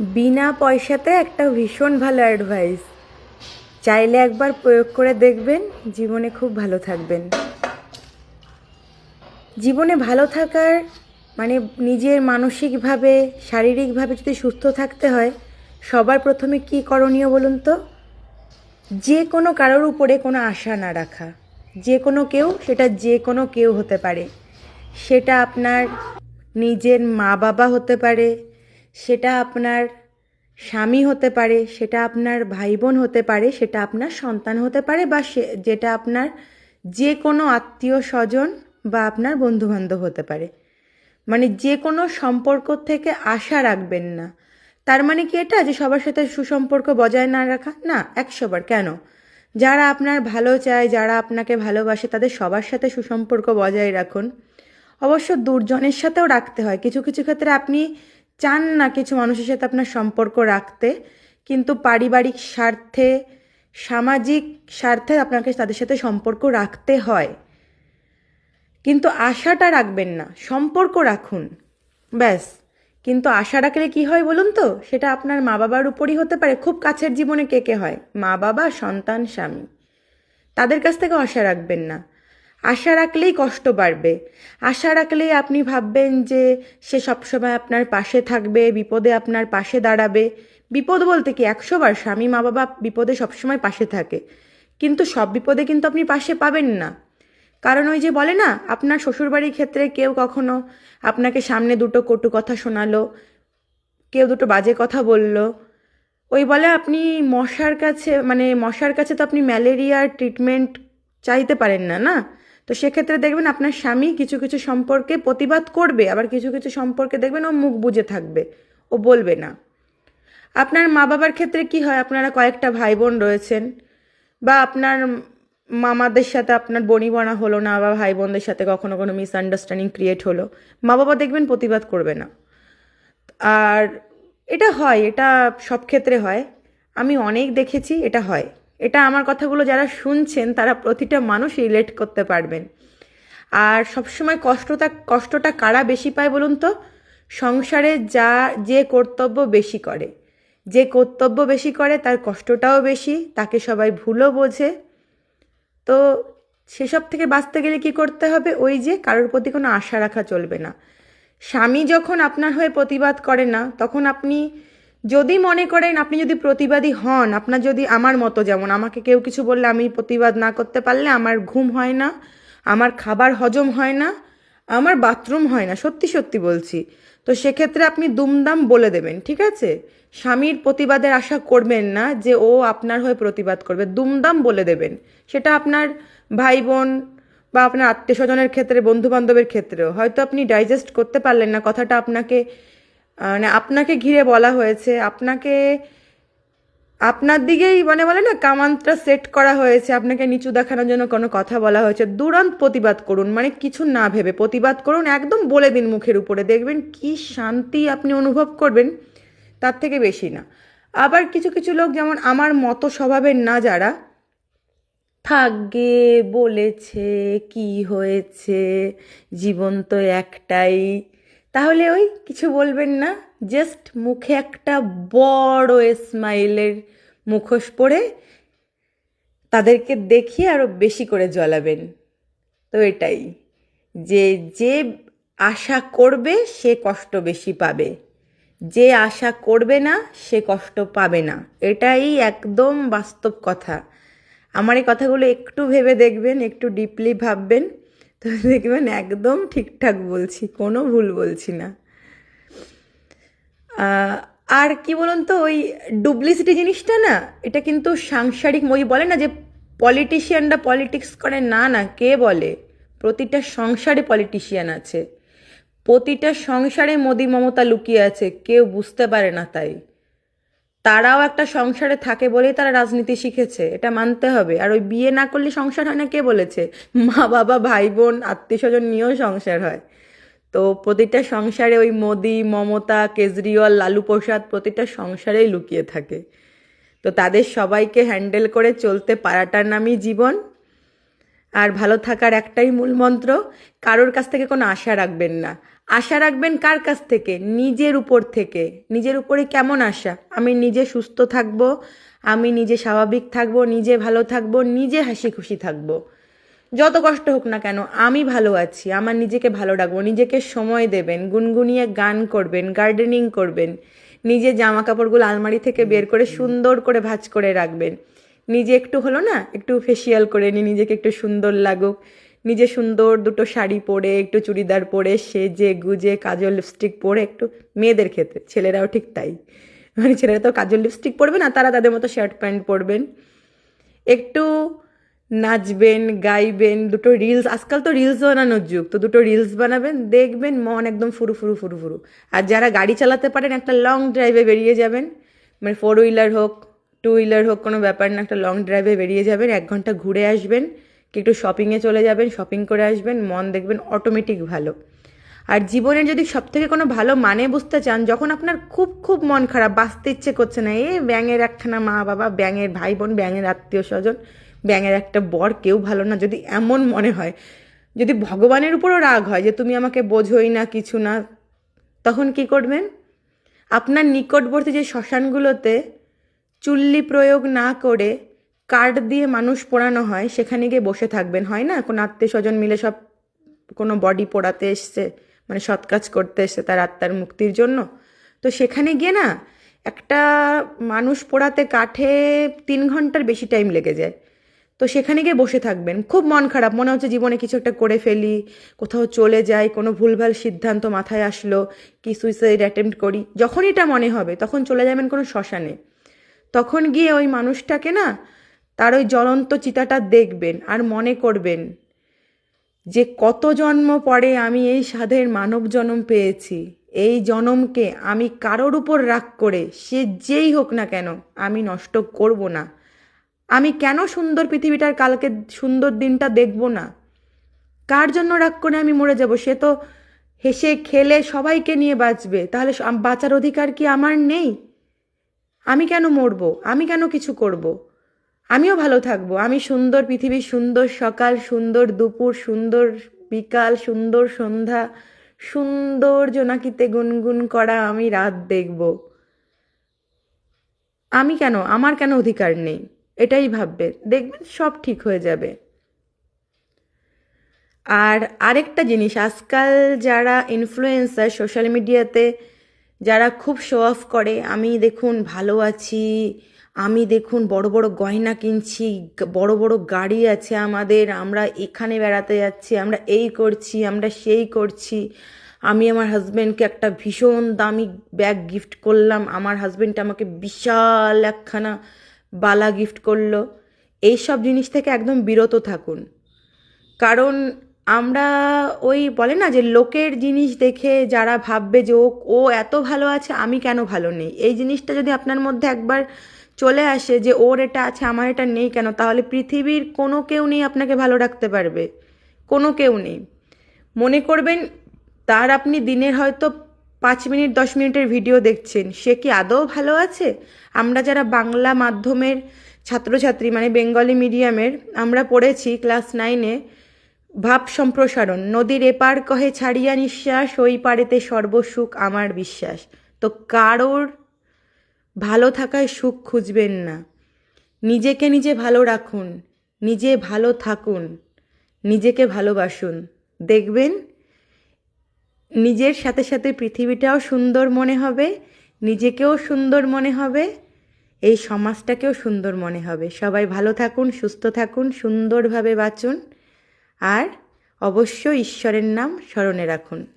বিনা পয়সাতে একটা ভীষণ ভালো অ্যাডভাইস চাইলে একবার প্রয়োগ করে দেখবেন, জীবনে খুব ভালো থাকবেন। জীবনে ভালো থাকার মানে নিজের মানসিকভাবে, শারীরিকভাবে যদি সুস্থ থাকতে হয়, সবার প্রথমে কি করণীয় বলুন তো? যে কোনো কারোর উপরে কোনো আশা না রাখা। যে কোনো কেউ, সেটা যে কোনো কেউ হতে পারে। সেটা আপনার নিজের মা বাবা হতে পারে সেটা আপনার স্বামী হতে পারে, সেটা আপনার ভাই বোন হতে পারে, সেটা আপনার সন্তান হতে পারে বা সে, যেটা আপনার যে কোনো আত্মীয় স্বজন বা আপনার বন্ধুবান্ধব হতে পারে। মানে যে কোনো সম্পর্ক থেকে আশা রাখবেন না। তার মানে কি এটা? যে সবার সাথে সুসম্পর্ক বজায় না রাখা? না, একশোবার। কেন? যারা আপনার ভালো চায়, যারা আপনাকে ভালোবাসে, তাদের সবার সাথে সুসম্পর্ক বজায় রাখুন। অবশ্য দুর্জনের সাথেও রাখতে হয়। কিছু কিছু ক্ষেত্রে আপনি চান না কিছু মানুষের সাথে আপনার সম্পর্ক রাখতে, কিন্তু পারিবারিক স্বার্থে, সামাজিক স্বার্থে আপনাকে তাদের সাথে সম্পর্ক রাখতে হয়। কিন্তু আশাটা রাখবেন না, সম্পর্ক রাখুন। ব্যাস, কিন্তু আশা রাখলে কি হয় বলুন তো? সেটা আপনার মা বাবার উপরই হতে পারে, খুব কাছের জীবনে কে কে হয়? মা বাবা সন্তান, স্বামী। তাদের কাছ থেকে আশা রাখবেন না। আশা রাখলেই কষ্ট বাড়বে। আশা রাখলেই আপনি ভাববেন যে সে সবসময় আপনার পাশে থাকবে, বিপদে আপনার পাশে দাঁড়াবে। বিপদ বলতে কি? একশোবার স্বামী, মা, বাবা বিপদে সবসময় পাশে থাকে। কিন্তু সব বিপদে কিন্তু আপনি পাশে পাবেন না। কারণ ওই যে বলে না, আপনার শ্বশুরবাড়ির ক্ষেত্রে কেউ কখনো আপনাকে সামনে দুটো কটু কথা শোনালো, কেউ দুটো বাজে কথা বলল। ওই বলে আপনি মশার কাছে মানে মশার কাছে তো আপনি ম্যালেরিয়ার ট্রিটমেন্ট চাইতে পারেন না না? তো সেক্ষেত্রে দেখবেন আপনার স্বামী কিছু কিছু সম্পর্কে প্রতিবাদ করবে, আবার কিছু কিছু সম্পর্কে দেখবেন ও মুখ বুজে থাকবে, ও বলবে না। আপনার মা বাবার ক্ষেত্রে কি হয়? আপনারা কয়েকটা ভাই বোন রয়েছেন, বা আপনার মামাদের সাথে আপনার বনিবনা হলো না, বা ভাই বোনদের সাথে কখনো কোনো মিসআন্ডারস্ট্যান্ডিং ক্রিয়েট হলো, মা বাবা দেখবেন প্রতিবাদ করবে না। আর এটা হয়, এটা সব ক্ষেত্রে হয়। আমি অনেক দেখেছি, এটা হয়। এটা আমার কথাগুলো যারা শুনছেন, তারা প্রতিটা মানুষ রিলেট করতে পারবেন। আর সবসময় কষ্টটা কষ্টটা কারা বেশি পায় বলুন তো? সংসারে যা, যে কর্তব্য বেশি করে। যে কর্তব্য বেশি করে, তার কষ্টটাও বেশি, তাকে সবাই ভুলও বোঝে। তো সেসব থেকে বাঁচতে গেলে কি করতে হবে? ওই যে কারোর প্রতি কোনো আশা রাখা চলবে না। স্বামী যখন আপনার হয়ে প্রতিবাদ করে না, তখন আপনি যদি মনে করেন আপনি যদি প্রতিবাদী হন, আপনার যদি আমার মতো যেমন, আমাকে কেউ কিছু বললে আমি প্রতিবাদ না করতে পারলে আমার ঘুম হয় না, আমার খাবার হজম হয় না, আমার বাথরুম হয় না, সত্যি সত্যি বলছি। তো সেক্ষেত্রে আপনি দুমদাম বলে দেবেন, ঠিক আছে? স্বামীর প্রতিবাদের আশা করবেন না যে ও আপনার হয়ে প্রতিবাদ করবে, দুমদাম বলে দেবেন। সেটা আপনার ভাই বোন বা আপনার আত্মীয় স্বজনের ক্ষেত্রে বন্ধু বান্ধবের ক্ষেত্রেও। হয়তো আপনি ডাইজেস্ট করতে পারলেন না, কথাটা আপনাকে মানে আপনাকে ঘিরে বলা হয়েছে, আপনাকে, আপনার দিকেই মানে বলে না কামানটা সেট করা হয়েছে, আপনাকে নিচু দেখানোর জন্য কোনো কথা বলা হয়েছে। দুরান্ত প্রতিবাদ করুন মানে কিছু না ভেবে প্রতিবাদ করুন, একদম বলে দিন মুখের উপরে, দেখবেন কি শান্তি আপনি অনুভব করবেন, তার থেকে বেশি না। আবার কিছু কিছু লোক যেমন আমার মতো স্বভাবের না যারা থাকবে বলেছে কি হয়েছে, জীবন তো একটাই। তাহলে ওই কিছু বলবেন না জাস্ট মুখে একটা বড় স্মাইলের মুখোশ পরে তাদেরকে দেখিয়ে আরও বেশি করে জ্বলাবেন। তো এটাই, যে যে আশা করবে সে কষ্ট বেশি পাবে, যে আশা করবে না সে কষ্ট পাবে না। এটাই একদম বাস্তব কথা। আমার এই কথাগুলো একটু ভেবে দেখবেন, একটু ডিপলি ভাববেন। তো দেখবেন একদম ঠিকঠাক বলছি, কোনো ভুল বলছি না। আর কি বলুন তো, ওই ডুপ্লিসিটি জিনিসটা না, এটা কিন্তু সাংসারিক ওই বলে না যে পলিটিশিয়ানরা পলিটিক্স করে, না না, কে বলে? প্রতিটা সংসারে পলিটিশিয়ান আছে। প্রতিটা সংসারে মোদি, মমতা লুকিয়ে আছে, কেউ বুঝতে পারে না তাই। তারাও একটা সংসারে থাকে বলেই তারা রাজনীতি শিখেছে, এটা মানতে হবে। আর ওই বিয়ে না করলে সংসার হয় না কে বলেছে? মা, বাবা, ভাই, বোন আত্মীয় স্বজন নিয়েও সংসার হয়। তো প্রতিটা সংসারে ওই মোদি, মমতা, কেজরিওয়াল, লালু প্রসাদ প্রতিটা সংসারেই লুকিয়ে থাকে। তো তাদের সবাইকে হ্যান্ডেল করে চলতে পারাটার নামই জীবন। আর ভালো থাকার একটাই মূল মন্ত্র, কারোর কাছ থেকে কোনো আশা রাখবেন না। আশা রাখবেন কার কাছ থেকে? নিজের উপর থেকে। নিজের উপরে কেমন আশা? আমি নিজে সুস্থ থাকব, আমি নিজে স্বাভাবিক থাকব, নিজে ভালো থাকব, নিজে হাসি খুশি থাকব। যত কষ্ট হোক না কেন, আমি ভালো আছি, আমার নিজেকে ভালো রাখব, নিজেকে সময় দেবেন, গুনগুনিয়ে গান করবেন গার্ডেনিং করবেন, নিজের জামা কাপড়গুলো আলমারি থেকে বের করে সুন্দর করে ভাঁজ করে রাখবেন। নিজে একটু হলো না, একটু ফেসিয়াল করে নি, নিজেকে একটু সুন্দর লাগুক। নিজে সুন্দর দুটো শাড়ি পরে, একটু চুড়িদার পরে, সেজে গুজে কাজল লিপস্টিক পরে একটু মেয়েদের ক্ষেত্রে, ছেলেরাও ঠিক তাই। মানে ছেলেরা তো কাজল লিপস্টিক পরবে না, তারা তাদের মতো শার্ট প্যান্ট পরবেন। একটু নাচবেন, গাইবেন, দুটো রিলস আজকাল তো রিলস বানানোর যুগ, তো দুটো রিলস বানাবেন, দেখবেন মন একদম ফুরু ফুরু ফুরু ফুরু। আর যারা গাড়ি চালাতে পারেন, একটা লং ড্রাইভে বেরিয়ে যাবেন মানে ফোর হুইলার হোক টু হুইলার হোক, কোনো ব্যাপার না, একটা লং ড্রাইভে বেরিয়ে যাবেন, এক ঘণ্টা ঘুরে আসবেন, কি একটু শপিংয়ে চলে যাবেন শপিং করে আসবেন, মন দেখবেন অটোমেটিক ভালো। আর জীবনের যদি সব থেকে কোনো ভালো মানে বুঝতে চান, যখন আপনার খুব খুব মন খারাপ, বাঁচতে ইচ্ছে করছে না, এ ব্যাঙের একখানা মা বাবা, ব্যাঙের ভাই বোন, ব্যাঙের আত্মীয় স্বজন, ব্যাঙের একটা বর, কেউ ভালো না, যদি এমন মনে হয়, যদি ভগবানের উপরও রাগ হয় যে তুমি আমাকে বোঝোই না, কিছু না, তখন কি করবেন? আপনার নিকটবর্তী যে শ্মশানগুলোতে চুল্লি প্রয়োগ না করে কার্ড দিয়ে মানুষ পোড়ানো হয়, সেখানে গিয়ে বসে থাকবেন, হয় না? কোনো আত্মীয় স্বজন মিলে সব কোনো বডি পোড়াতে এসছে মানে সৎ কাজ করতে এসছে তার আত্মার মুক্তির জন্য? তো সেখানে গিয়ে না, একটা মানুষ পোড়াতে কাঠে তিন ঘণ্টার বেশি টাইম লেগে যায়। তো সেখানে গিয়ে বসে থাকবেন। খুব মন খারাপ, মনে হচ্ছে জীবনে কিছু একটা করে ফেলি, কোথাও চলে যাই, কোনো ভুলভাল সিদ্ধান্ত মাথায় আসলো, কি সুইসাইড অ্যাটেম্প্ট করি, যখনই এটা মনে হবে, তখন চলে যাবেন কোনো শ্মশানে। তখন গিয়ে ওই মানুষটাকে না তার ওই জ্বলন্ত চিতাটা দেখবেন আর মনে করবেন যে কত জন্ম পরে আমি এই সাধের মানব জন্ম পেয়েছি। এই জনমকে আমি কারোর উপর রাগ করে সে যেই হোক না কেন আমি নষ্ট করব না। আমি কেন সুন্দর পৃথিবীটার কালকে সুন্দর দিনটা দেখব না? কার জন্য রাগ করে আমি মরে যাব? সে তো হেসে খেলে সবাইকে নিয়ে বাঁচবে। তাহলে বাঁচার অধিকার কি আমার নেই? আমি কেন মরবো? আমি কেন কিছু করব। আমিও ভালো থাকব। আমি সুন্দর পৃথিবীর সুন্দর সকাল, সুন্দর দুপুর, সুন্দর বিকাল, সুন্দর সন্ধ্যা, সুন্দর জোনাকিতে গুনগুন করা আমি রাত দেখব। আমি কেন? আমার কেন অধিকার নেই? এটাই ভাববে। দেখবেন সব ঠিক হয়ে যাবে। আর আরেকটা জিনিস, আজকাল যারা ইনফ্লুয়েন্সার সোশ্যাল মিডিয়াতে যারা খুব শো অফ করে, আমি দেখুন ভালো আছি, আমি দেখুন বড় বড় গয়না কিনছি বড় বড় গাড়ি আছে আমাদের, আমরা এখানে বেড়াতে যাচ্ছি, আমরা এই করছি, আমরা সেই করছি। আমি আমার হাজব্যান্ডকে একটা ভীষণ দামি ব্যাগ গিফট করলাম, আমার হাজব্যান্ড আমাকে বিশাল একখানা বালা গিফট করল। এইসব জিনিস থেকে একদম বিরত থাকুন। কারণ আমরা ওই বলে না যে লোকের জিনিস দেখে যারা ভাববে যে ও ও এত ভালো আছে, আমি কেন ভালো নেই? এই জিনিসটা যদি আপনার মধ্যে একবার চলে আসে যে ওর এটা আছে, আমার এটা নেই কেন? তাহলে পৃথিবীর কোনো কেউ নেই আপনাকে ভালো রাখতে পারবে। কোনো কেউ নেই। মনে করবেন, তার আপনি দিনের হয়তো পাঁচ মিনিট, দশ মিনিটের ভিডিও দেখছেন। সে কি আদৌ ভালো আছে? আমরা যারা বাংলা মাধ্যমের ছাত্রছাত্রী মানে বেঙ্গলি মিডিয়ামের, আমরা পড়েছি ক্লাস নাইনে। ভাব সম্প্রসারণ, নদীর এপার কহে ছাড়িয়া নিঃশ্বাস, ওই পারেতে সর্বসুখ আমার বিশ্বাস। তো কারোর ভালো থাকায় সুখ খুঁজবেন না। নিজেকে নিজে ভালো রাখুন, নিজে ভালো থাকুন, নিজেকে ভালোবাসুন। দেখবেন, নিজের সাথে সাথে পৃথিবীটাও সুন্দর মনে হবে, নিজেকেও সুন্দর মনে হবে, এই সমাজটাকেও সুন্দর মনে হবে। সবাই ভালো থাকুন, সুস্থ থাকুন, সুন্দরভাবে বাঁচুন। আর অবশ্যই ঈশ্বরের নাম স্মরণে রাখুন।